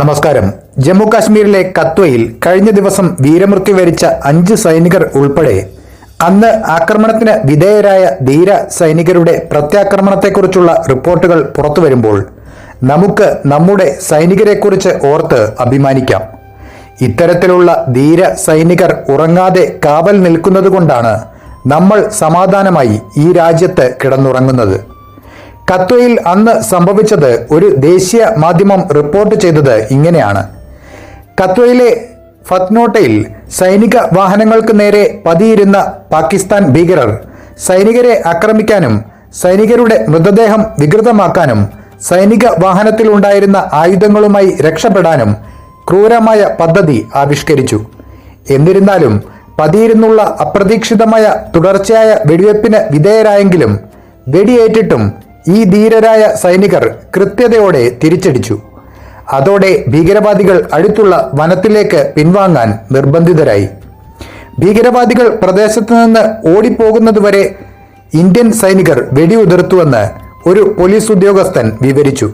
നമസ്കാരം. ജമ്മു കാശ്മീരിലെ കത്വയിൽ കഴിഞ്ഞ ദിവസം വീരമൃത്യു വരിച്ച അഞ്ച് സൈനികർ ഉൾപ്പെടെ അന്ന് ആക്രമണത്തിന് വിധേയരായ ധീര സൈനികരുടെ പ്രത്യാക്രമണത്തെക്കുറിച്ചുള്ള റിപ്പോർട്ടുകൾ പുറത്തുവരുമ്പോൾ നമുക്ക് നമ്മുടെ സൈനികരെക്കുറിച്ച് ഓർത്ത് അഭിമാനിക്കാം. ഇത്തരത്തിലുള്ള ധീര സൈനികർ ഉറങ്ങാതെ കാവൽ നിൽക്കുന്നതുകൊണ്ടാണ് നമ്മൾ സമാധാനമായി ഈ രാജ്യത്ത് കിടന്നുറങ്ങുന്നത്. കത്വയിൽ അന്ന് സംഭവിച്ചത് ഒരു ദേശീയ മാധ്യമം റിപ്പോർട്ട് ചെയ്തത് ഇങ്ങനെയാണ്. കത്വയിലെ ഫത്നോട്ടയിൽ സൈനിക വാഹനങ്ങൾക്ക് നേരെ പതിയിരുന്ന പാകിസ്ഥാൻ ഭീകരർ സൈനികരെ ആക്രമിക്കാനും സൈനികരുടെ മൃതദേഹം വികൃതമാക്കാനും സൈനിക വാഹനത്തിലുണ്ടായിരുന്ന ആയുധങ്ങളുമായി രക്ഷപ്പെടാനും ക്രൂരമായ പദ്ധതി ആവിഷ്കരിച്ചു. എന്നിരുന്നാലും പതിയിരുന്നുള്ള അപ്രതീക്ഷിതമായ തുടർച്ചയായ വെടിവെപ്പിന് വിധേയരായെങ്കിലും വെടിയേറ്റിട്ടും ഈ ധീരരായ സൈനികർ കൃത്യതയോടെ തിരിച്ചടിച്ചു. അതോടെ ഭീകരവാദികൾ അടുത്തുള്ള വനത്തിലേക്ക് പിൻവാങ്ങാൻ നിർബന്ധിതരായി. ഭീകരവാദികൾ പ്രദേശത്ത് നിന്ന് ഓടിപ്പോകുന്നതുവരെ ഇന്ത്യൻ സൈനികർ വെടിയുതിർത്തുവെന്ന് ഒരു പോലീസ് ഉദ്യോഗസ്ഥൻ വിവരിച്ചു.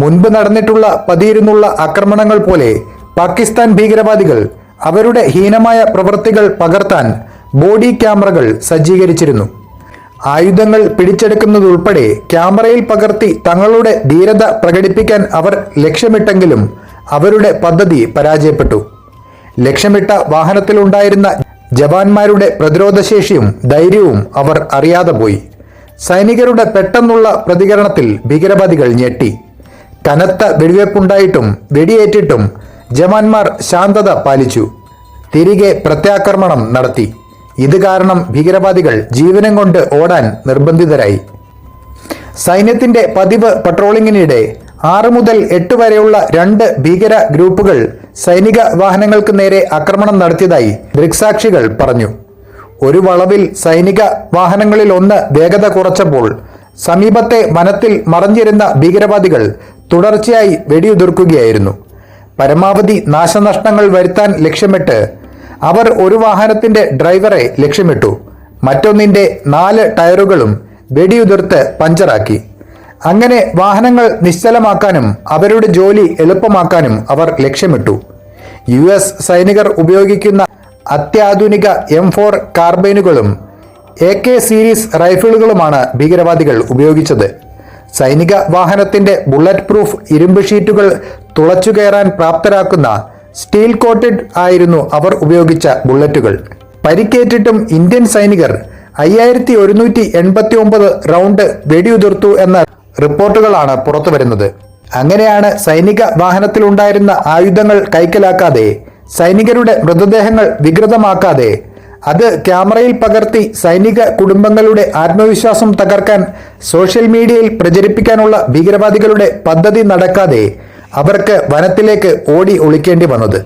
മുൻപ് നടന്നിട്ടുള്ള പതിയിരുന്നുള്ള ആക്രമണങ്ങൾ പോലെ പാകിസ്ഥാൻ ഭീകരവാദികൾ അവരുടെ ഹീനമായ പ്രവൃത്തികൾ പകർത്താൻ ബോഡി ക്യാമറകൾ സജ്ജീകരിച്ചിരുന്നു. ആയുധങ്ങൾ പിടിച്ചെടുക്കുന്നതുൾപ്പെടെ ക്യാമറയിൽ പകർത്തി തങ്ങളുടെ ധീരത പ്രകടിപ്പിക്കാൻ അവർ ലക്ഷ്യമിട്ടെങ്കിലും അവരുടെ പദ്ധതി പരാജയപ്പെട്ടു. ലക്ഷ്യമിട്ട വാഹനത്തിലുണ്ടായിരുന്ന ജവാന്മാരുടെ പ്രതിരോധശേഷിയും ധൈര്യവും അവർ അറിയാതെ പോയി. സൈനികരുടെ പെട്ടെന്നുള്ള പ്രതികരണത്തിൽ ഭീകരവാദികൾ ഞെട്ടി. കനത്ത വെടിവെപ്പുണ്ടായിട്ടും വെടിയേറ്റിട്ടും ജവാന്മാർ ശാന്തത പാലിച്ചു. തിരികെ പ്രത്യാക്രമണം നടത്തി. ഇത് കാരണം ഭീകരവാദികൾ ജീവനം കൊണ്ട് ഓടാൻ നിർബന്ധിതരായി. സൈന്യത്തിന്റെ പതിവ് പട്രോളിങ്ങിനിടെ ആറ് മുതൽ എട്ട് വരെയുള്ള രണ്ട് ഭീകര ഗ്രൂപ്പുകൾ സൈനിക വാഹനങ്ങൾക്ക് നേരെ ആക്രമണം നടത്തിയതായി ദൃക്സാക്ഷികൾ പറഞ്ഞു. ഒരു വളവിൽ സൈനിക വാഹനങ്ങളിൽ ഒന്ന് വേഗത കുറച്ചപ്പോൾ സമീപത്തെ വനത്തിൽ മറഞ്ഞിരുന്ന ഭീകരവാദികൾ തുടർച്ചയായി വെടിയുതിർക്കുകയായിരുന്നു. പരമാവധി നാശനഷ്ടങ്ങൾ വരുത്താൻ ലക്ഷ്യമിട്ട് അവർ ഒരു വാഹനത്തിന്റെ ഡ്രൈവറെ ലക്ഷ്യമിട്ടു. മറ്റൊന്നിന്റെ നാല് ടയറുകളും വെടിയുതിർത്ത് പഞ്ചറാക്കി. അങ്ങനെ വാഹനങ്ങൾ നിശ്ചലമാക്കാനും അവരുടെ ജോലി എളുപ്പമാക്കാനും അവർ ലക്ഷ്യമിട്ടു. യു എസ് സൈനികർ ഉപയോഗിക്കുന്ന അത്യാധുനിക എം ഫോർ കാർബൈനുകളും എ കെ സീരീസ് റൈഫിളുകളുമാണ് ഭീകരവാദികൾ ഉപയോഗിച്ചത്. സൈനിക വാഹനത്തിന്റെ ബുള്ളറ്റ് പ്രൂഫ് ഇരുമ്പ് ഷീറ്റുകൾ തുളച്ചുകയറാൻ പ്രാപ്തരാക്കുന്ന സ്റ്റീൽ കോട്ടഡ് ആയിരുന്നു അവർ ഉപയോഗിച്ച ബുള്ളറ്റുകൾ. പരിക്കേറ്റിട്ടും ഇന്ത്യൻ സൈനികർ അയ്യായിരത്തി ഒരുന്നൂറ്റി എൺപത്തി ഒമ്പത് റൗണ്ട് വെടിയുതിർത്തു എന്ന റിപ്പോർട്ടുകളാണ് പുറത്തു വരുന്നത് അങ്ങനെയാണ് സൈനിക വാഹനത്തിലുണ്ടായിരുന്ന ആയുധങ്ങൾ കൈക്കലാക്കാതെ സൈനികരുടെ മൃതദേഹങ്ങൾ വികൃതമാക്കാതെ അത് ക്യാമറയിൽ പകർത്തി സൈനിക കുടുംബങ്ങളുടെ ആത്മവിശ്വാസം തകർക്കാൻ സോഷ്യൽ മീഡിയയിൽ പ്രചരിപ്പിക്കാനുള്ള ഭീകരവാദികളുടെ പദ്ധതി നടക്കാതെ അവർക്ക് വനത്തിലേക്ക് ഓടി ഒളിക്കേണ്ടി വന്നത്.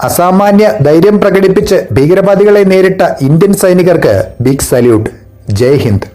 അസാമാന്യ ധൈര്യം പ്രകടിപ്പിച്ച് ഭീകരവാദികളെ നേരിട്ട ഇന്ത്യൻ സൈനികർക്ക് ബിഗ് സല്യൂട്ട്. ജയ് ഹിന്ദ്.